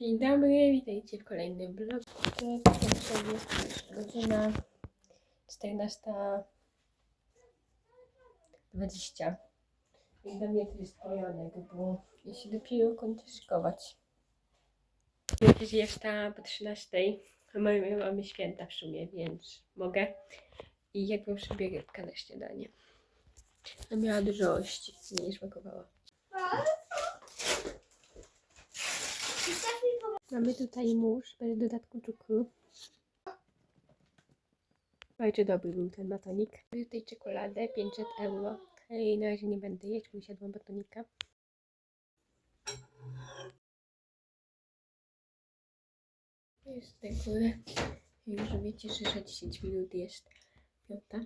Dzień dobry, witajcie w kolejnym vlogu. Dzisiaj jest godzina 14.20. I do mnie to jest poranek, bo ja się dopiero kończę szykować. Wiecie, że ja wstałam po 13.00, a mamy, mamy święta w sumie, więc mogę. I jakbym sobie rybkę na śniadanie. No miała dużo ości, nie smakowała. Mamy tutaj mórz bez dodatku cukru. Bardzo dobry był ten batonik. Mamy tutaj czekoladę 500 euro. Hej, na razie nie będę jeść, bo usiadłam batonika. Jest tutaj górę. Już wiecie, że za 10 minut jest piąta.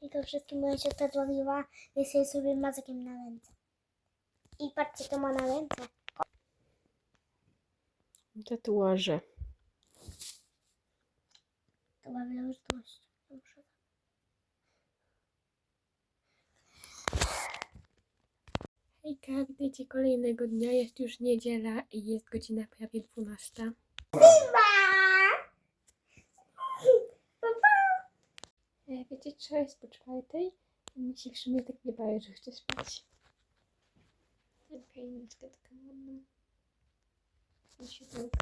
I to wszystkim moja siostra zrobiła, jest sobie mazakiem na ręce. I patrzcie, to ma na ręce. Tatuaże. To ma wiadomość. Muszę- Hejka, witajcie kolejnego dnia. Jest już niedziela i jest godzina prawie 12. E, Wiecie co, jest po czwartej i mi się w sumie tak nie bawi, że chcę spać. украиночка такая модная. Еще только